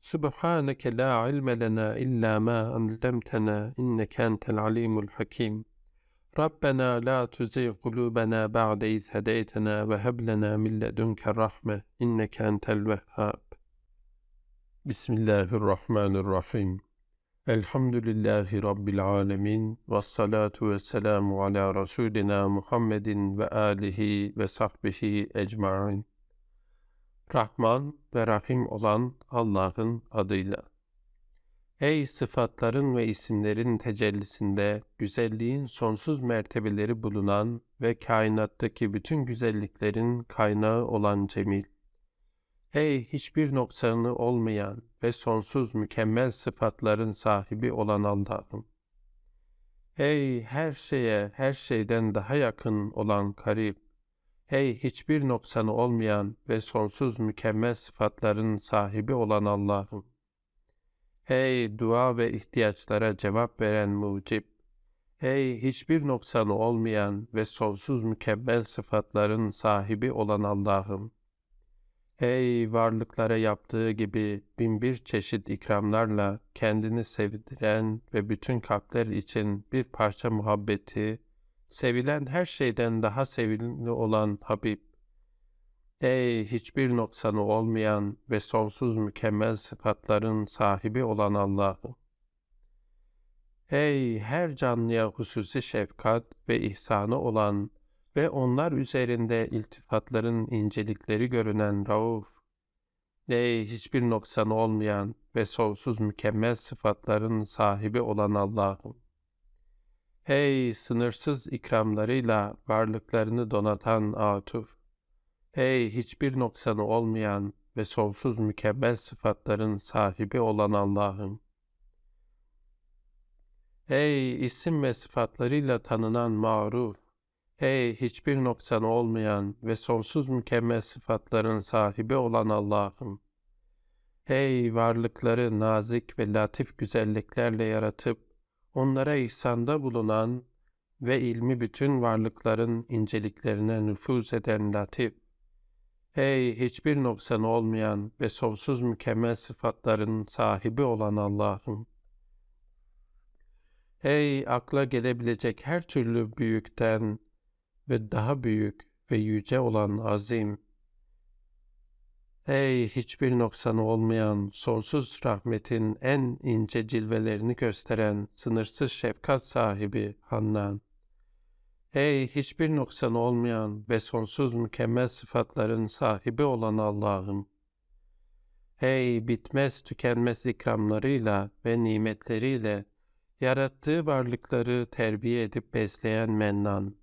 سبحانك لا علم لنا إلا ما علمتنا إنك أنت العليم الحكيم. ربنا لا تزغ قلوبنا بعد إذ هديتنا وهب لنا من لدنك الرحمة إنك أنت الوهاب. بسم الله الرحمن الرحيم. الحمد لله رب العالمين والصلاة والسلام على رسولنا محمد وآله وصحبه أجمعين. Rahman ve Rahim olan Allah'ın adıyla. Ey sıfatların ve isimlerin tecellisinde güzelliğin sonsuz mertebeleri bulunan ve kainattaki bütün güzelliklerin kaynağı olan Cemil. Ey hiçbir noksanı olmayan ve sonsuz mükemmel sıfatların sahibi olan Allah'ım. Ey her şeye her şeyden daha yakın olan Karib. Hey hiçbir noksanı olmayan ve sonsuz mükemmel sıfatların sahibi olan Allah'ım. Hey dua ve ihtiyaçlara cevap veren mucib. Hey hiçbir noksanı olmayan ve sonsuz mükemmel sıfatların sahibi olan Allah'ım. Hey varlıklara yaptığı gibi binbir çeşit ikramlarla kendini sevdiren ve bütün kalpler için bir parça muhabbeti, sevilen her şeyden daha sevimli olan Habib, ey hiçbir noksanı olmayan ve sonsuz mükemmel sıfatların sahibi olan Allah'ım, ey her canlıya hususi şefkat ve ihsanı olan ve onlar üzerinde iltifatların incelikleri görünen Rauf, ey hiçbir noksanı olmayan ve sonsuz mükemmel sıfatların sahibi olan Allah'ım, Hey sınırsız ikramlarıyla varlıklarını donatan Atuf! Hey hiçbir noksanı olmayan ve sonsuz mükemmel sıfatların sahibi olan Allah'ım! Hey isim ve sıfatlarıyla tanınan maruf! Hey hiçbir noksanı olmayan ve sonsuz mükemmel sıfatların sahibi olan Allah'ım! Hey varlıkları nazik ve latif güzelliklerle yaratıp onlara ihsanda bulunan ve ilmi bütün varlıkların inceliklerine nüfuz eden latif, hey hiçbir noksan olmayan ve sonsuz mükemmel sıfatların sahibi olan Allah'ım, hey akla gelebilecek her türlü büyükten ve daha büyük ve yüce olan azim, Ey hiçbir noksanı olmayan, sonsuz rahmetin en ince cilvelerini gösteren sınırsız şefkat sahibi Hannan. Ey hiçbir noksanı olmayan ve sonsuz mükemmel sıfatların sahibi olan Allah'ım. Ey bitmez tükenmez ikramlarıyla ve nimetleriyle yarattığı varlıkları terbiye edip besleyen Mennan.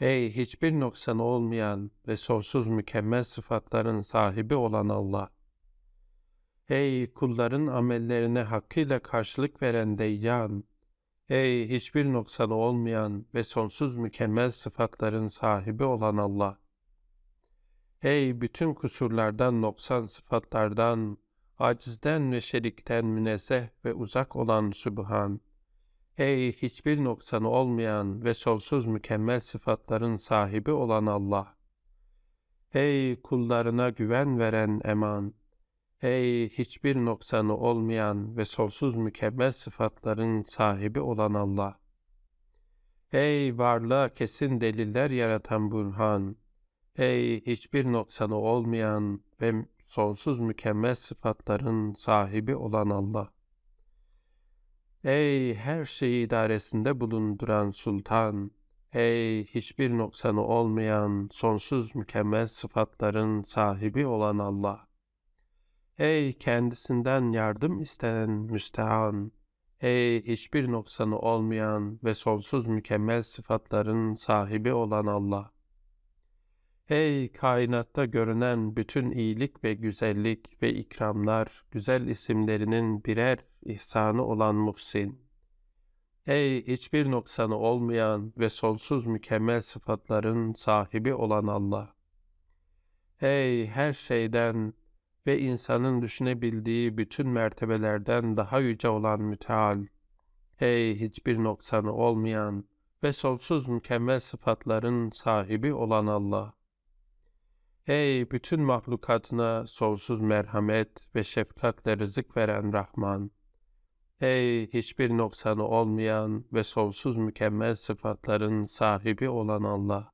Ey hiçbir noksanı olmayan ve sonsuz mükemmel sıfatların sahibi olan Allah! Ey kulların amellerine hakkıyla karşılık veren Deyyan! Ey hiçbir noksanı olmayan ve sonsuz mükemmel sıfatların sahibi olan Allah! Ey bütün kusurlardan, noksan sıfatlardan, acizden ve şerikten münezzeh ve uzak olan Sübhan! Ey hiçbir noksanı olmayan ve sonsuz mükemmel sıfatların sahibi olan Allah! Ey kullarına güven veren eman! Ey hiçbir noksanı olmayan ve sonsuz mükemmel sıfatların sahibi olan Allah! Ey varlığa kesin deliller yaratan Burhan! Ey hiçbir noksanı olmayan ve sonsuz mükemmel sıfatların sahibi olan Allah! Ey her şeyi idaresinde bulunduran sultan, ey hiçbir noksanı olmayan sonsuz mükemmel sıfatların sahibi olan Allah. Ey kendisinden yardım istenen müstehan, ey hiçbir noksanı olmayan ve sonsuz mükemmel sıfatların sahibi olan Allah. Ey kainatta görünen bütün iyilik ve güzellik ve ikramlar, güzel isimlerinin birer ihsanı olan Muhsin. Ey hiçbir noksanı olmayan ve sonsuz mükemmel sıfatların sahibi olan Allah. Ey her şeyden ve insanın düşünebildiği bütün mertebelerden daha yüce olan müteal. Ey hiçbir noksanı olmayan ve sonsuz mükemmel sıfatların sahibi olan Allah. Ey bütün mahlukatına sonsuz merhamet ve şefkatle rızık veren Rahman. Ey hiçbir noksanı olmayan ve sonsuz mükemmel sıfatların sahibi olan Allah.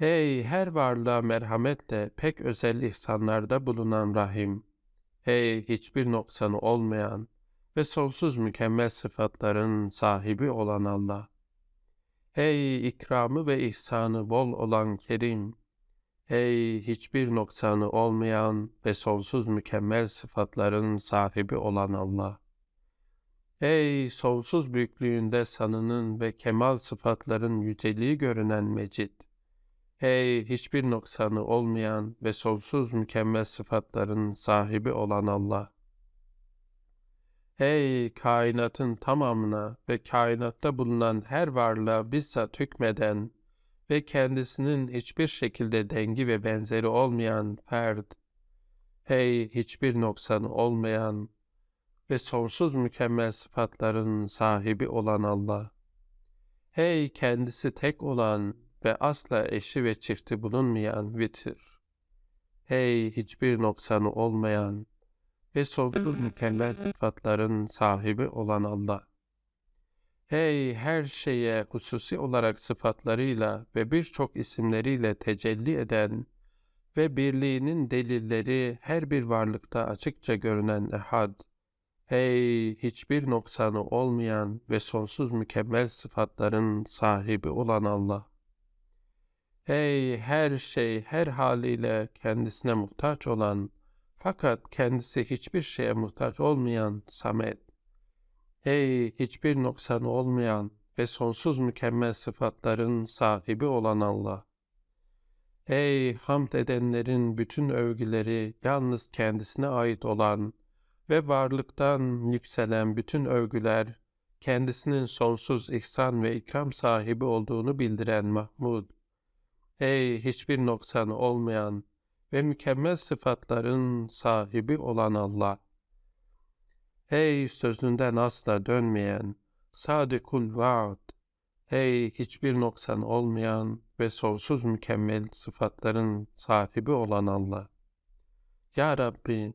Ey her varlığa merhametle pek özel ihsanlarda bulunan Rahim. Ey hiçbir noksanı olmayan ve sonsuz mükemmel sıfatların sahibi olan Allah. Ey ikramı ve ihsanı bol olan Kerim. Ey hiçbir noksanı olmayan ve sonsuz mükemmel sıfatların sahibi olan Allah. Ey sonsuz büyüklüğünde sanının ve kemal sıfatların yüceliği görünen Mecid. Ey hiçbir noksanı olmayan ve sonsuz mükemmel sıfatların sahibi olan Allah. Ey kainatın tamamına ve kainatta bulunan her varlığa bizzat hükmeden ve kendisinin hiçbir şekilde dengi ve benzeri olmayan ferd. Ey hiçbir noksanı olmayan ve sonsuz mükemmel sıfatların sahibi olan Allah. Ey kendisi tek olan ve asla eşi ve çifti bulunmayan vitir. Hey hiçbir noksanı olmayan ve sonsuz mükemmel sıfatların sahibi olan Allah. Hey her şeye hususi olarak sıfatlarıyla ve birçok isimleriyle tecelli eden ve birliğinin delilleri her bir varlıkta açıkça görünen ehad. Hey hiçbir noksanı olmayan ve sonsuz mükemmel sıfatların sahibi olan Allah. Hey her şey her haliyle kendisine muhtaç olan fakat kendisi hiçbir şeye muhtaç olmayan Samet. Hey hiçbir noksanı olmayan ve sonsuz mükemmel sıfatların sahibi olan Allah. Ey hamd edenlerin bütün övgüleri yalnız kendisine ait olan ve varlıktan yükselen bütün övgüler kendisinin sonsuz ihsan ve ikram sahibi olduğunu bildiren Mahmud. Ey hiçbir noksanı olmayan ve mükemmel sıfatların sahibi olan Allah. Ey sözünden asla dönmeyen, sadikul vaad. Ey hiçbir noksan olmayan ve sonsuz mükemmel sıfatların sahibi olan Allah. Ya Rabbi,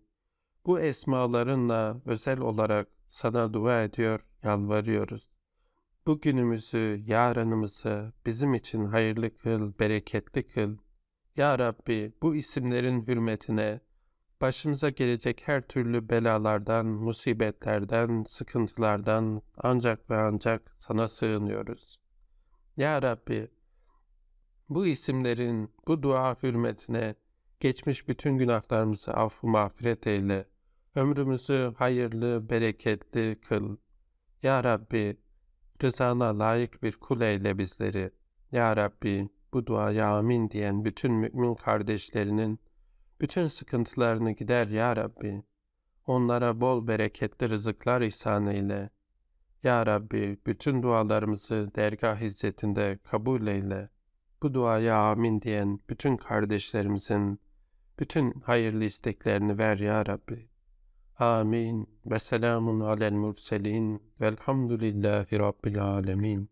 bu esmalarınla özel olarak sana dua ediyor, yalvarıyoruz. Bugünümüzü, yarınımızı bizim için hayırlı kıl, bereketli kıl. Ya Rabbi bu isimlerin hürmetine başımıza gelecek her türlü belalardan, musibetlerden, sıkıntılardan ancak ve ancak sana sığınıyoruz. Ya Rabbi bu isimlerin bu dua hürmetine geçmiş bütün günahlarımızı affı mağfiret eyle. Ömrümüzü hayırlı, bereketli kıl. Ya Rabbi Rızana layık bir kul eyle bizleri. Ya Rabbi bu duaya amin diyen bütün mümin kardeşlerinin bütün sıkıntılarını gider ya Rabbi. Onlara bol bereketli rızıklar ihsan eyle. Ya Rabbi bütün dualarımızı dergah izzetinde kabul eyle. Bu duaya amin diyen bütün kardeşlerimizin bütün hayırlı isteklerini ver ya Rabbi. Amin ve selamun alel murselin velhamdülillahi rabbil alemin.